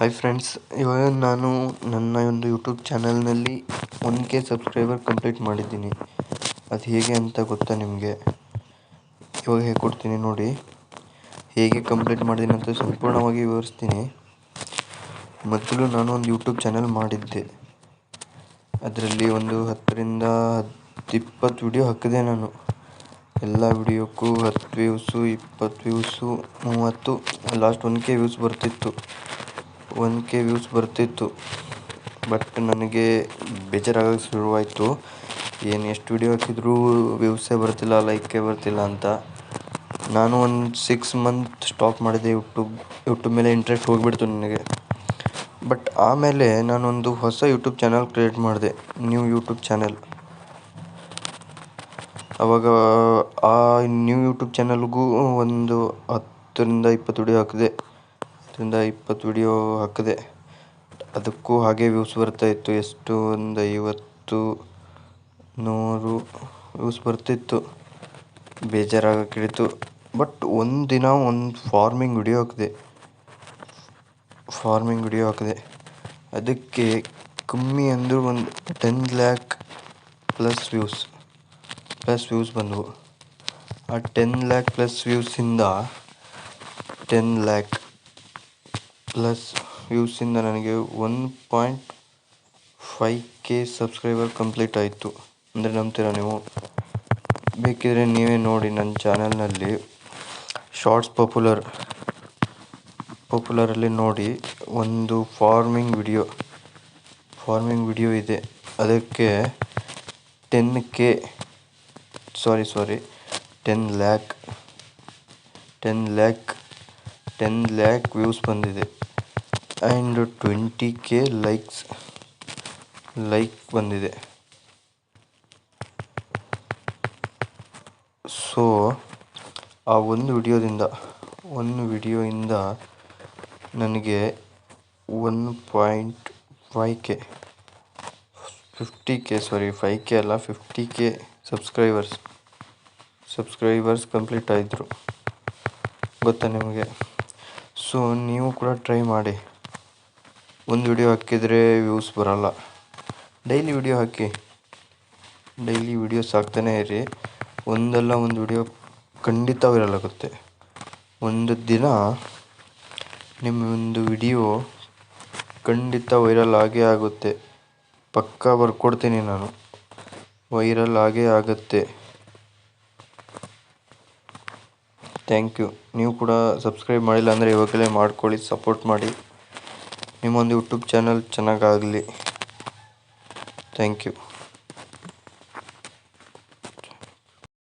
Hi friends ಇವಾಗ ನಾನು ನನ್ನ ಒಂದು ಯೂಟ್ಯೂಬ್ ಚಾನಲ್ನಲ್ಲಿ ಒನ್ ಕೆ ಸಬ್ಸ್ಕ್ರೈಬರ್ ಕಂಪ್ಲೀಟ್ ಮಾಡಿದ್ದೀನಿ. ಅದು ಹೇಗೆ ಅಂತ ಗೊತ್ತಾ ನಿಮಗೆ? ಇವಾಗ ಹೇಳ್ಕೊಡ್ತೀನಿ ನೋಡಿ. ಹೇಗೆ ಕಂಪ್ಲೀಟ್ ಮಾಡಿದ್ದೀನಿ ಅಂತ ಸಂಪೂರ್ಣವಾಗಿ ವಿವರಿಸ್ತೀನಿ. ಮೊದಲು ನಾನು ಒಂದು ಯೂಟ್ಯೂಬ್ ಚಾನಲ್ ಮಾಡಿದ್ದೆ. ಅದರಲ್ಲಿ ಒಂದು ಹತ್ತರಿಂದ ಹತ್ತು ಇಪ್ಪತ್ತು ವಿಡಿಯೋ ಹಾಕಿದೆ ನಾನು. ಎಲ್ಲ ವಿಡಿಯೋಕ್ಕೂ ಹತ್ತು ವ್ಯೂಸು ಇಪ್ಪತ್ತು ವ್ಯೂಸು ಮೂವತ್ತು ಲಾಸ್ಟ್ ಒನ್ ಕೆ ವ್ಯೂಸ್ ಬರ್ತಿತ್ತು. ಒನ್ ಕೆ ವ್ಯೂಸ್ ಬರ್ತಿತ್ತು. ಬಟ್ ನನಗೆ ಬೇಜಾರಾಗೋಕೆ ಶುರುವಾಯಿತು. ಏನು ಎಷ್ಟು ವಿಡಿಯೋ ಹಾಕಿದರೂ ವ್ಯೂಸೇ ಬರ್ತಿಲ್ಲ ಲೈಕೇ ಬರ್ತಿಲ್ಲ ಅಂತ. ನಾನು ಒಂದು ಸಿಕ್ಸ್ ಮಂತ್ ಸ್ಟಾಪ್ ಮಾಡಿದೆ ಯೂಟ್ಯೂಬ್ ಯೂಟ್ಯೂಬ್ ಮೇಲೆ ಇಂಟ್ರೆಸ್ಟ್ ಹೋಗಿಬಿಡ್ತು ನನಗೆ. ಬಟ್ ಆಮೇಲೆ ನಾನೊಂದು ಹೊಸ ಯೂಟ್ಯೂಬ್ ಚಾನಲ್ ಕ್ರಿಯೇಟ್ ಮಾಡಿದೆ ನ್ಯೂ ಯೂಟ್ಯೂಬ್ ಚಾನಲ್ ಅವಾಗ ಆ ನ್ಯೂ ಯೂಟ್ಯೂಬ್ ಚಾನಲ್ಗೂ ಒಂದು ಹತ್ತರಿಂದ ಇಪ್ಪತ್ತು ವೀಡಿಯೋ ಹಾಕಿದೆ. ಹತ್ತರಿಂದ ಇಪ್ಪತ್ತು ವಿಡಿಯೋ ಹಾಕಿದೆ, ಅದಕ್ಕೂ ಹಾಗೆ ವ್ಯೂಸ್ ಬರ್ತಾಯಿತ್ತು ಎಷ್ಟು ಒಂದು ಐವತ್ತು, ನೂರು ವ್ಯೂಸ್ ಬರ್ತಿತ್ತು ಬೇಜಾರಾಗಕ್ಕಿಡಿತು ಬಟ್ ಒಂದು ದಿನ ಒಂದು ಫಾರ್ಮಿಂಗ್ ವಿಡಿಯೋ ಹಾಕಿದೆ ಫಾರ್ಮಿಂಗ್ ವಿಡಿಯೋ ಹಾಕಿದೆ, ಅದಕ್ಕೆ ಕಮ್ಮಿ ಅಂದರೂ ಒಂದು ten lakh plus views plus views ಬಂದವು. ಆ ಟೆನ್ ಲ್ಯಾಕ್ ಪ್ಲಸ್ ವ್ಯೂಸಿಂದ ಟೆನ್ ಲ್ಯಾಕ್ ಪ್ಲಸ್ ವ್ಯೂಸಿಂದ ನನಗೆ one point five K subscriber complete ಆಯಿತು. ಅಂದರೆ ನಂಬ್ತೀರಾ ನೀವು? ಬೇಕಿದ್ರೆ ನೀವೇ ನೋಡಿ ನನ್ನ ಚಾನಲ್ನಲ್ಲಿ ಶಾರ್ಟ್ಸ್ ಪಾಪ್ಯುಲರ್, ಪಾಪ್ಯುಲರಲ್ಲಿ ನೋಡಿ ಒಂದು ಫಾರ್ಮಿಂಗ್ ವಿಡಿಯೋ ಫಾರ್ಮಿಂಗ್ ವಿಡಿಯೋ ಇದೆ. ಅದಕ್ಕೆ ten K, sorry sorry, ten lakh ten lakh ten lakh views ಬಂದಿದೆ. And twenty K likes like ಬಂದಿದೆ. ಸೊ ಆ ಒಂದು ವಿಡಿಯೋದಿಂದ, ಒಂದು ವಿಡಿಯೋಯಿಂದ ನನಗೆ one point five K fifty K sorry five K ಅಲ್ಲ fifty K subscribers subscribers complete ಆಯಿತು. ಗೊತ್ತಾ ನಿಮಗೆ? ಸೊ ನೀವು ಕೂಡ ಟ್ರೈ ಮಾಡಿ. ಒಂದು ವಿಡಿಯೋ ಹಾಕಿದರೆ ವ್ಯೂಸ್ ಬರೋಲ್ಲ. ಡೈಲಿ ವಿಡಿಯೋ ಹಾಕಿ. ಡೈಲಿ ವಿಡಿಯೋಸ್ ಹಾಕ್ತಾನೆ ಇರಿ. ಒಂದಲ್ಲ ಒಂದು ವಿಡಿಯೋ ಖಂಡಿತ ವೈರಲ್ ಆಗುತ್ತೆ ಒಂದು ದಿನ ನಿಮ್ಮ ಒಂದು ವಿಡಿಯೋ ಖಂಡಿತ ವೈರಲ್ ಆಗೇ ಆಗುತ್ತೆ. ಪಕ್ಕಾ ಬರ್ಕೊಡ್ತೀನಿ ನಾನು. ವೈರಲ್ ಆಗೇ ಆಗುತ್ತೆ. ಥ್ಯಾಂಕ್ ಯು ನೀವು ಕೂಡ ಸಬ್ಸ್ಕ್ರೈಬ್ ಮಾಡಿಲ್ಲ ಅಂದರೆ ಇವಾಗಲೇ ಮಾಡ್ಕೊಳ್ಳಿ ಸಪೋರ್ಟ್ ಮಾಡಿ. ನಿಮ್ಮೊಂದು ಯೂಟ್ಯೂಬ್ ಚಾನಲ್ ಚೆನ್ನಾಗಾಗಲಿ. Thank you